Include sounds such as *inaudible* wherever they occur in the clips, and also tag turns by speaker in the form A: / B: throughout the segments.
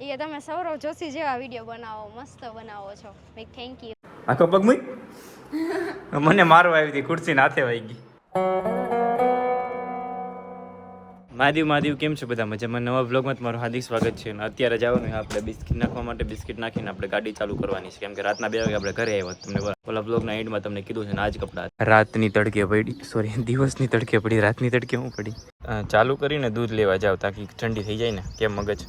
A: એ તમે સૌરવ જોશી જેવા વીડિયો બનાવો મસ્ત બનાવો છો. ભાઈ થેન્ક યુ
B: આખો પગ મૂઈ મને મારવા આવી હતી ખુરશી નાથે વાઈ ગઈ. મહાદેવ મહાદેવ કેમ છો બધા? મજામાં? નવા બ્લોગમાં તમારું હાર્દિક સ્વાગત છે. અને અત્યારે જવાનું ને આપણે બિસ્કિટ નાખવા માટે. બિસ્કિટ નાખીને આપણે ગાડી ચાલુ કરવાની છે. કેમ કે રાતના બે વાગે આપણે ઘરે આવ્યા તમને ઓલા બ્લોગના એન્ડમાં તમને કીધું છે ને આજ કપડા રાતની તડકે પડી. સોરી દિવસની તડકે પડી. રાતની તડકે હું પડી. ચાલુ કરીને દૂધ લેવા જાવ તાકી ઠંડી થઈ જાય ને. કેમ મગજ?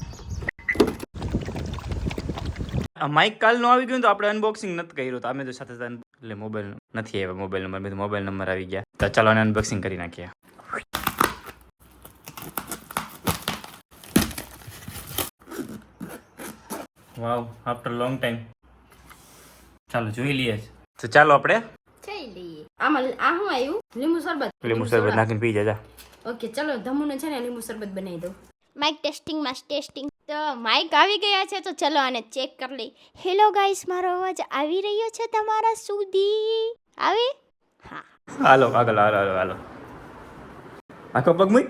B: માઇક કાલ નો આવી ગયું તો આપણે અનબોક્સિંગ નથી કર્યું. તો અમે તો સાથે સાથે એટલે મોબાઈલ નથી આવ્યા મોબાઈલ નંબર મેં મોબાઈલ નંબર આવી ગયા. તો ચાલો આને અનબોક્સિંગ કરી નાખીએ. વાવ આફ્ટર લોંગ ટાઈમ ચાલો જોઈ લઈએ તો ચાલો આપણે.
A: જોઈ લઈએ. આમાં આ શું આવ્યું? લીંબુ શરબત
B: લીંબુ શરબત. નાખીને પી જજા.
A: ઓકે ચલો ધમુને છે ને લીંબુ શરબત બનાવી દઉં. માઇક ટેસ્ટિંગ માસ ટેસ્ટિંગ તો માઇક આવી ગયા છે તો ચલો આને ચેક કરી લઈ હેલો ગાઈસ મારો અવાજ આવી રહ્યો છે તમારા સુધી? આવે? હા.
B: હાલો આગળ હાલો હાલો હાલો. આખો પગ મૂઈ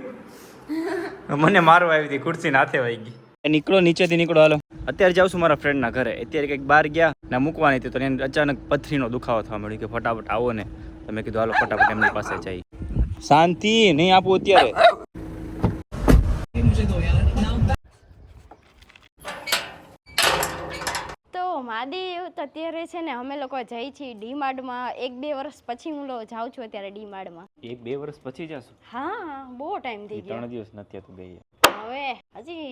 B: મને મારવા આવી હતી ખુરશી નાથે વાઈ ગઈ. નીકળો નીચેથી નીકળો હાલો. અત્યારે જાઉં છું મારા ફ્રેન્ડના ઘરે. અત્યારે કંઈક બહાર ગયા ને મૂકવાની હતી તો એને અચાનક પથરીનો દુખાવો થવા મળ્યો કે ફટાફટ આવો ને. તમે કીધું હાલો ફટાફટ એમની પાસે જઈ શાંતિ નહીં આપું અત્યારે
A: તો મહાદેવ તો અત્યારે છે ને અમે લોકો જઈ છીએ ડીમાર્ટમાં એક બે વર્ષ પછી હું જાઉં છું અત્યારે ડીમાર્ટમાં
B: એક બે વર્ષ પછી જશું?
A: હા બહુ ટાઈમ થઈ ગયો.
B: ત્રણ દિવસ નથી તો ગઈ
A: હવે હજી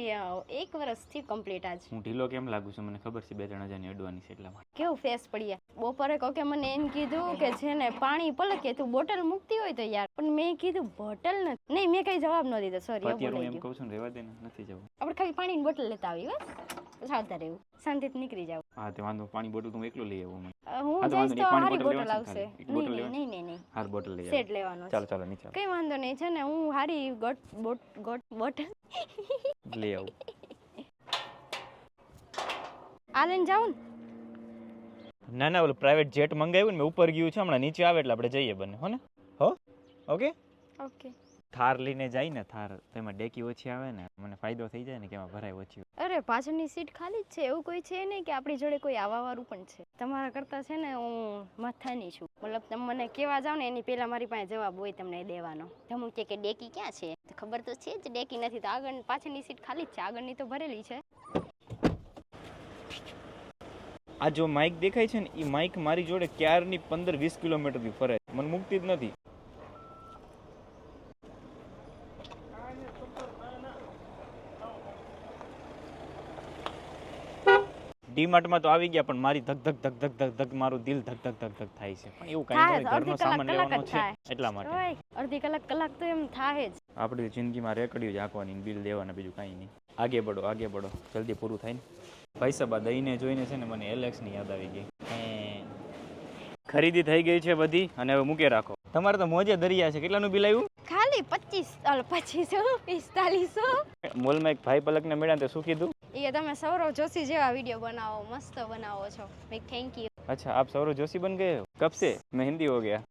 A: એક વર્ષથી કમ્પ્લીટ આજ
B: હું ઢીલો કેમ લાગુ છું? મને ખબર છે બે ત્રણ હજારની અડવાની છે એટલા માટે.
A: કેવું ફેસ પડ્યા બપોરે કોકે મને એમ કીધું કે છે ને પાણી પલકે તું બોટલ મૂકતી હોય તો યાર પણ મેં કીધું બોટલ નથી નહીં મેં કઈ જવાબ ન દીધો. સોરી
B: અત્યારે હું એમ કહું છું રહેવા દે નથી જવું.
A: આપણે ખાલી પાણીની બોટલ લેતા આવી બસ. આવતા રહેવું શાંતિથી નીકળી જાવ
B: હા તે વાંધો પાણી બોટલ તો હું એકલો લઈ આવું
A: હું જઈશ તો હારી બોટલ આવશે. નહીં નહીં નહીં નહીં
B: હાર બોટલ લઈ
A: સેટ લેવાનો
B: ચાલો ચાલો નહીં ચાલો
A: કઈ વાંધો નહીં છે ને હું હારી ગોટ બોટ ગોટ બોટલ
B: લઈ આવું.
A: આ લઈને જાઉં ને?
B: ના ના ઓલું પ્રાઇવેટ જેટ મંગાવ્યું ને મેં ઉપર ગયું છે હમણાં નીચે આવે એટલે આપણે જઈએ બંને હો ને? હો? ઓકે?
A: ઓકે.
B: થાર લઈને જાય ને થાર તેમાં ડેકી ઓછી આવે ને મને ફાયદો થઈ જાય ને કે એમાં ભરાય ઓછી
A: અરે પાછળની સીટ ખાલી જ છે એવું કોઈ છે નહીં કે આપણી જોડે કોઈ આવવાવાળું પણ છે. તમારા કરતાં છે ને હું માથાની છું. મતલબ તમે મને કેવા જાવ ને એની પહેલાં મારી પાસે જવાબ હોય તમને દેવાનો. તમે કે કે ડેકી ક્યાં છે? ખબર તો છે જ ડેકી નથી. તો આગળ પાછળની સીટ ખાલી જ છે. આગળની તો ભરેલી છે.
B: આ જો માઇક દેખાય છે ને એ માઇક મારી જોડે ક્યારની પંદર વીસ કિલોમીટરથી ફરે મને મુક્તિ જ નથી. ડીમાર્ટમાં તો આવી ગયા પણ મારી ધક ધક ધક ધક ધક ધક મારું દિલ ધક ધક ધક ધક થાય છે. પણ એવું કઈ નથી ઘરનો સામાન લેવાનો છે એટલા માટે.
A: અડધી કલાક કલાક તો એમ થાય જ.
B: આપણી જિંદગીમાં રેકડ્યું જ આંકવાની બિલ દેવાના બીજું કાંઈ નહીં. આગે બડો આગે બઢો જલ્દી પૂરું થાય ને. ભાઈ સાહેબ આ દહીંને જોઈને છે ને મને એલેક્સની યાદ આવી ગઈ. ખરીદી થઈ ગઈ છે બધી અને હવે મૂકે રાખો. તમારે તો મોજે દરિયા છે. કેટલાનું બિલ આવ્યું?
A: ખાલી પચીસ પચીસો પિસ્તાલીસો.
B: મોલમાં એક ભાઈ પલકને મળ્યા તે શું કીધું?
A: એ તમે સૌરવ જોશી જેવા વીડિયો બનાવો મસ્ત બનાવો છો. મેં થેન્ક યુ
B: અચ્છા આપ સૌરવ જોશી બન ગયે? કબ સે મેં હિન્દી હો
A: ગયા.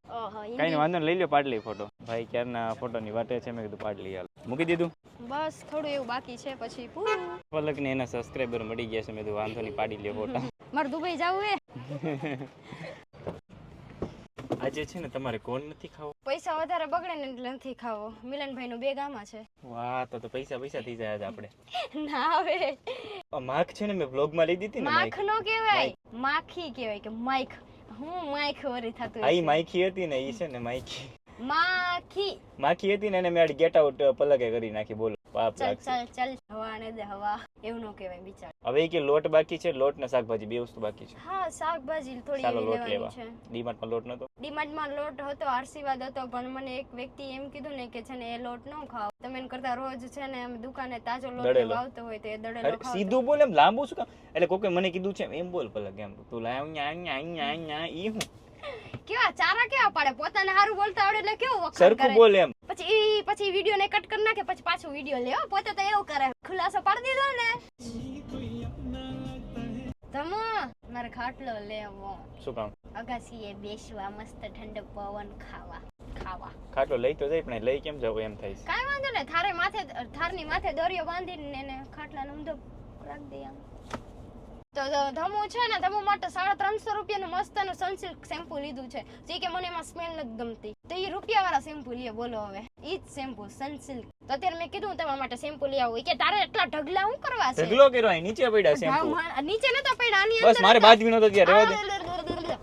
B: કઈ વાંધો લઈ લ્યો પાડલી ફોટો ભાઈ ક્યારના ફોટોની વાટે છે મેં કીધું પાટલી હાલ મૂકી દીધું?
A: બસ થોડું એવું બાકી છે પછી પૂરું.
B: પલક ને એના સબસ્ક્રાઇબર મળી ગયા છે મેં કીધું વાંધો નહીં પાડી લે ફોટો
A: મારું દુબઈ જવું હે? *laughs*
B: આજે છે ને તમારે કોણ નથી ખાવો?
A: પૈસા વધારે બગડે ને એટલે નથી ખાવો. મિલનભાઈ નું બે ગામાં છે.
B: વાહ તો તો પૈસા પૈસા થઈ જાય આજે આપણે. *laughs*
A: ના
B: હવે માખ છે ને મેં બ્લોગમાં લઈ દીધી ને
A: માખ નો કહેવાય. માખી કહેવાય કે માઇક હું માઇક વરી થતું
B: આઈ ઈ હતી ને ઈ છે ને માઇકી
A: માખી.
B: માખી હતી ને એને મેં ગેટ આઉટ પલકે કરી નાખી બોલો. પાપ
A: ચાલ
B: લાગશે
A: ચલ ચલ. હવા ને દે હવા. એવું નો કહેવાય બિચાર.
B: હવે ઈ કે લોટ બાકી છે લોટ ને શાકભાજી બે વસ્તુ બાકી છે.
A: હા શાકભાજી થોડી
B: ચાલો
A: લેવાની છે.
B: ડીમાર્ટમાં લોટ નતો?
A: ડીમાર્ટમાં લોટ હતો આશીર્વાદ હતો પણ મને એક વ્યક્તિ એમ કીધું ને કે છે ને એ લોટ નો ખાવ. તમે એમ કરતા રોજ છે ને એમ દુકાને તાજો લોટ
B: દળેલો.
A: લેવા આવતો હોય તો એ દળેલો
B: અરે
A: ખાવ
B: સીધું બોલ એમ લાંબુ શું કામ? એટલે કોકે મને કીધું છે એમ બોલ પલક એમ તું લાય ન્યા ન્યા ન્યા ન્યા ઈ હું.
A: કેવા ચારા કેવા પાડે? પોતાને સારું બોલતા આવડે એટલે કેવું વખાણ
B: સરખું
A: કરે?
B: બોલ એમ.
A: પછી ઈ પછી વિડિયો ને કટ કરી નાખે પછી પાછો વિડિયો લે હો. પોતે તો એવું કરે. ખુલાસો પાડી દીધો ને. તમો મારે ખાટલો લેવો.
B: શું કામ?
A: અગાસીએ બેસવા મસ્ત ઠંડો પવન ખાવા ખાવા.
B: ખાટલો લઈ તો જાય પણ લઈ કેમ જાવ એમ થાય
A: કાઈ વાંધો ને થારે માથે થારની માથે દોરીઓ બાંધીને એને ખાટલાનો ઊંધો રાખ દે આમ તો ધમુ છે ને ધમુ માટે સાડા ત્રણસો રૂપિયાનું મસ્તનું સનસિલ્ક શેમ્પુ લીધું છે. જે કે મને એમાં સ્મેલ નથી ગમતી. તો એ રૂપિયાવાળા શેમ્પુ લે બોલો હવે. એ જ શેમ્પુ સનસિલ્ક તો અત્યારે મેં કીધું તમારા માટે શેમ્પુ લઈ આવું. કે તારે એટલા ઢગલા શું કરવા છે?
B: ઢગલો કર્યો અહીં નીચે પડ્યા શેમ્પુ
A: નીચે નતા પડ્યા આની
B: બસ મારે
A: હતા.
B: વિનો તો ત્યાં રહેવા દે.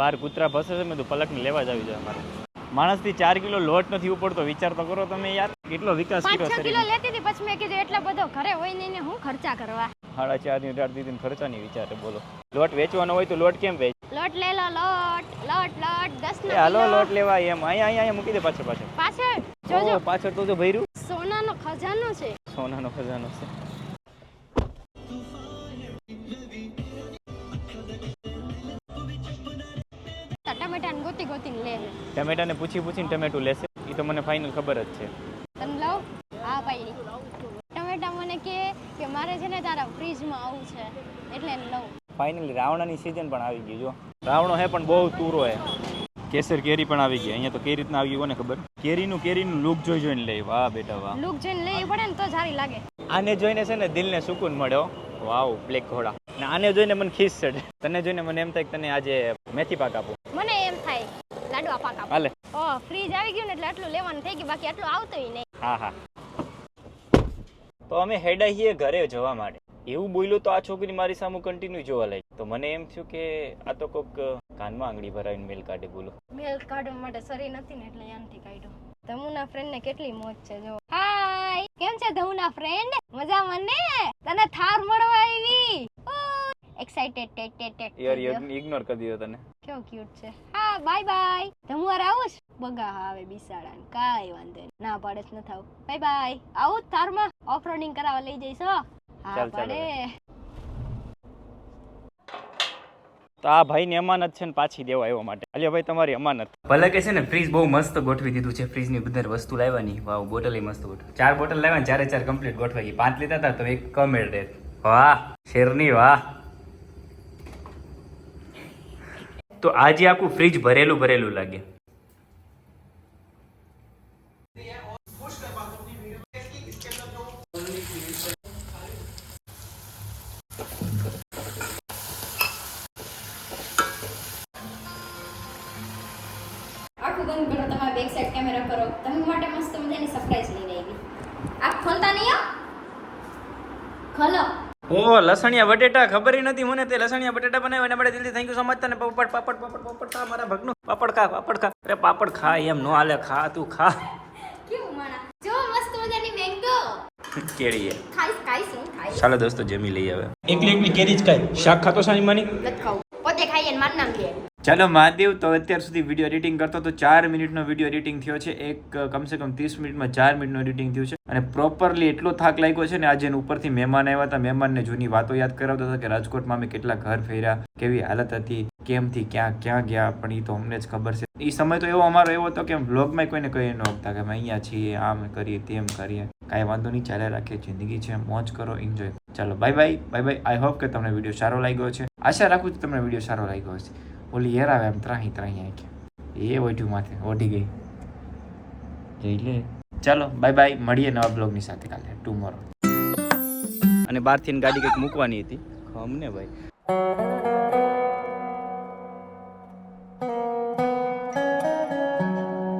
B: બાર કૂતરા ભસે છે મેં તો પલકને લેવા જ આવી જાય મારે માણસથી ચાર કિલો લોટ નથી ઉપડતો વિચાર તો કરો તમે યાર કેટલો વિકાસ કર્યો
A: છ કિલો લેતી હતી પછી મેં કીધું એટલા બધો ઘરે હોય નહીં ને હું ખર્ચા કરવા?
B: સાડા ચારની અઢાર દીધી ખર્ચાની વિચારે બોલો. લોટ વેચવાનો હોય તો લોટ કેમ વેચ?
A: લોટ લે લો લોટ લોટ લોટ દસ
B: ના હાલો લોટ લેવા એમ. અહીંયા અહીંયા મૂકી દે પાછળ પાછળ.
A: પાછળ જોજો.
B: પાછળ તો જો ભર્યું.
A: સોનાનો ખજાનો છે.
B: સોનાનો ખજાનો છે.
A: ટમેટાને ગોતી ગોતીને લે
B: ટમેટાને પૂછી પૂછીને ટમેટું લેશે. એ તો મને ફાઇનલ ખબર જ છે.
A: તમે લઉં હા ભાઈ. ટમેટા મને કે કે મારે છે ને તારા ફ્રીજમાં આવું છે. એટલે લઉં.
B: ફાઇનલી રાવણાની સિઝન પણ આવી ગઈ જો. રાવણો હે પણ બહુ તૂરો હે. કેસર કેરી પણ આવી ગઈ. અહીંયા તો કેરી રીતના આવી ગઈ કોને ખબર? કેરીનું કેરીનું લુક જોઈ જોઈને લે. વાહ બેટા વાહ.
A: લુક જોઈને લે પડે ને તો સારી લાગે.
B: આને જોઈને છે ને દિલને સુકૂન મળ્યો. વાવ બ્લેક ઘોડા. અને આને જોઈને મને ખીસ ચડે. તને જોઈને મને એમ થાય કે તને આજે મેથી પાક આપો.
A: મને એમ થાય લાડવા પાક આપો.
B: હાલે.
A: ઓ ફ્રીજ આવી ગયું ને એટલે આટલું લેવાનું થઈ ગયું બાકી આટલું આવતું નહીં.
B: હા હા. તો અમે હેડા છીએ ઘરે જવા માટે. એવું બોલ્યું તો આ છોકરી મારી સામે કન્ટિન્યુ જોવા લાગી. તો મને એમ થયું કે આ તો કોક કાનમાં આંગળી ભરાવીને મેલ કાઢે બોલો.
A: મેલ કાઢવા માટે સરી નથી ને એટલે એમથી કાઢ્યો. ધમુના ફ્રેન્ડ ને કેટલી મોજ છે જો હાય કેમ છે ધમુના ફ્રેન્ડ મજામાં ને? તને થાર મળવા આવી. એક્સાઇટેડ ટેટ ટેટ ટેટ
B: યાર ઇગ્નોર કરી દીધો તને.
A: કેવો ક્યુટ છે. હા બાય બાય ધમુ વાર આવું જ. બગા આવે બિસાડા કાઈ વાંધો ના પાડે જ ન થાવ. બાય બાય આવો જ થારમાં ઓફ રોડિંગ કરાવવા લઈ જઈશ હો. પાડે.
B: તો આ ભાઈની અમાનત છે ને પાછી દેવા એવા માટે. અલ્યા ભાઈ તમારી અમાનત. ભલે કે છે ને ફ્રીજ બહુ મસ્ત ગોઠવી દીધું છે. ફ્રીજની બધી વસ્તુ લાવવાની. વાવ બોટલ મસ્ત ગોઠવી. ચાર બોટલ લાવ્યા ચારે ચાર કમ્પ્લીટ ગોઠવાઈ ગઈ. પાંચ લીધા હતા તો એક કમેડ રહે વાહ શેરની વાહ. તો આજે આખું ફ્રીજ ભરેલું ભરેલું લાગે. લસણિયા બટેટા ખબર નથી મને તે લસણિયા બટેટા બનાવ્યા એના માટે દિલથી થેન્ક યુ સો મચ તને પાપડ પાપડ પાપડ પાપડ ખા મારા ભગનું. પાપડ ખા પાપડ ખા. અરે પાપડ ખા એમ નો હાલે ખા તું ખા.
A: કેવું માણા જો મસ્ત મજાની મેંગો
B: કેળી હે
A: ખાઈશ ખાઈશ હું
B: ચાલો દોસ્તો જમી લઈ આવે એકલી એકલી કેરી જ ખાય. શાક ખાતો સાની માની
A: નથી ખાવું. પોતે ખાઈએ મારું નામ લે.
B: ચાલો મહાદેવ, તો અત્યાર સુધી વીડિયો એડિટિંગ કરતો તો ચાર મિનિટનો વીડિયો એડિટિંગ થયો છે. એક, કમસે કમ ત્રીસ મિનિટમાં ચાર મિનિટનું એડિટિંગ થયું છે. અને પ્રોપરલી એટલો થાક લાગ્યો છે ને, આજે ઉપરથી મહેમાન આવ્યા હતા. મહેમાનને જૂની વાતો યાદ કરાવતા હતા કે રાજકોટમાં અમે કેટલા ઘર ફેર્યા, કેવી હાલત હતી કેમથી ક્યાં ક્યાં ગયા, પણ એ તો અમને જ ખબર છે. એ સમય તો એવો અમારો એવો હતો કે બ્લોગમાં કોઈને કહી ન હતા કે અમે અહીંયા છીએ, આમ કરીએ, તેમ કરીએ. કાંઈ વાંધો નહીં ચાલે રાખીએ, જિંદગી છે, મોજ કરો એન્જોય ચાલો bye bye bye bye I hope કે તમને વીડિયો સારો લાગ્યો છે આશા રાખું છું તમને વીડિયો સારો લાગ્યો હશે. ઓલી આવે એમ ત્રાહી ત્રાહી આંખે. એ ઓઢ્યું માથે, ઓઢી ગઈ. જઈ લે ચાલો બાય બાય મળીએ નવા બ્લોગની સાથે કાલે ટુમોરો અને બહારથી ગાડી કંઈક મૂકવાની હતી. અમને ભાઈ.